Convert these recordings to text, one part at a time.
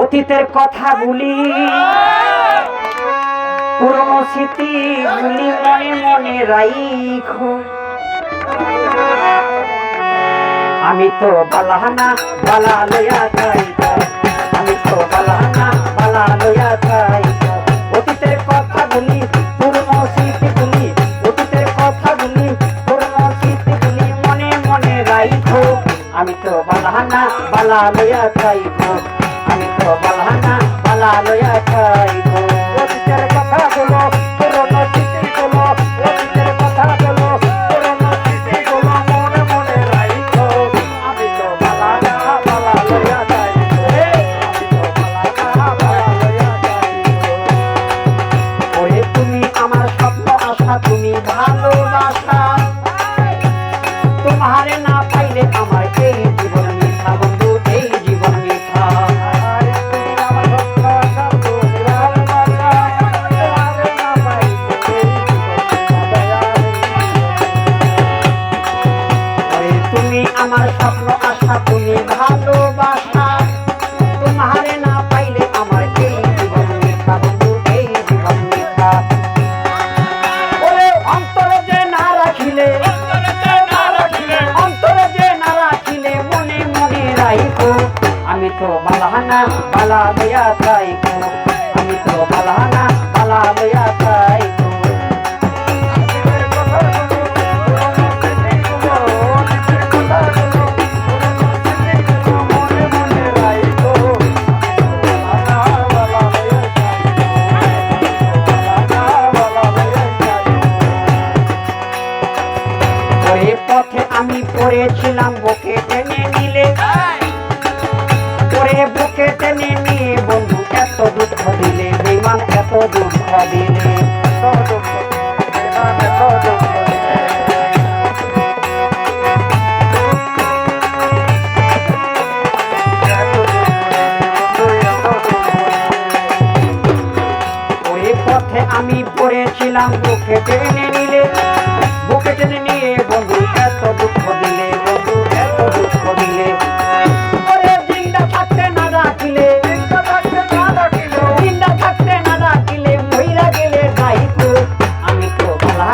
অতীতের কথাগুলি পুরনো স্মৃতিগুলি মনে মনে রাইখো। আমি তো বালাহানা বালা লয়া যাইতা বালাহানা বালা লইয়া যাইবো। আমি তো বালাহানা বালা লইয়া যাইবো। আমার স্বপ্ন আশা, তুমি ভালোবাসা। তোমারে না পাইলে আমার এই জীবন মিথ্যা বন্ধু, এই জীবন মিথ্যা। ওরে, অন্তরে যে না রাখিলে, অন্তরে যে না রাখিলে মনে মনে রাইখো আমি তো বালাহানা বালা লইয়া যাইবো। আমি তো বালাহানা বালা লইয়া যাইবো। আমি পড়েছিলাম বুকে টেনে নিলে। পরে বুকে টেনে নিয়ে বন্ধু এত দুঃখ দিলে বিমান এত দুঃখ দিলে। আমি পড়েছিলাম বুকে টেনে নিলে। বুকে টেনে নিয়ে বন্ধু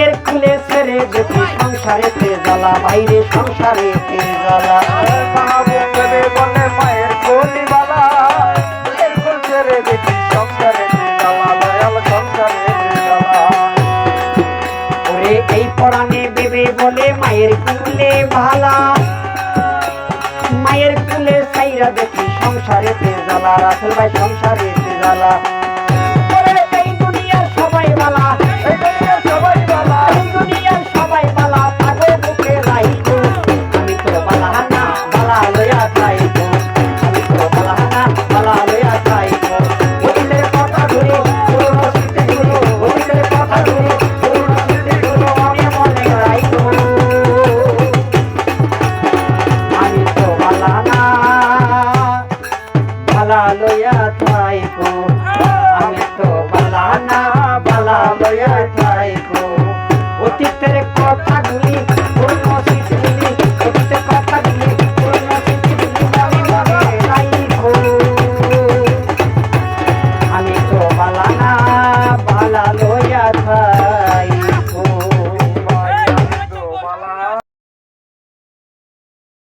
মায়ের কুলে ছেড়ে দেখি সংসারে তে জ্বালা, বাইরে সংসারে তে জ্বালা। ওরে এই পরাণে বেবে বলে মায়ের কুলে ভালা। মায়ের কুলে সাইরা দেখি সংসারে তে জ্বালা, রাসেল ভাই সংসারে তে জ্বালা।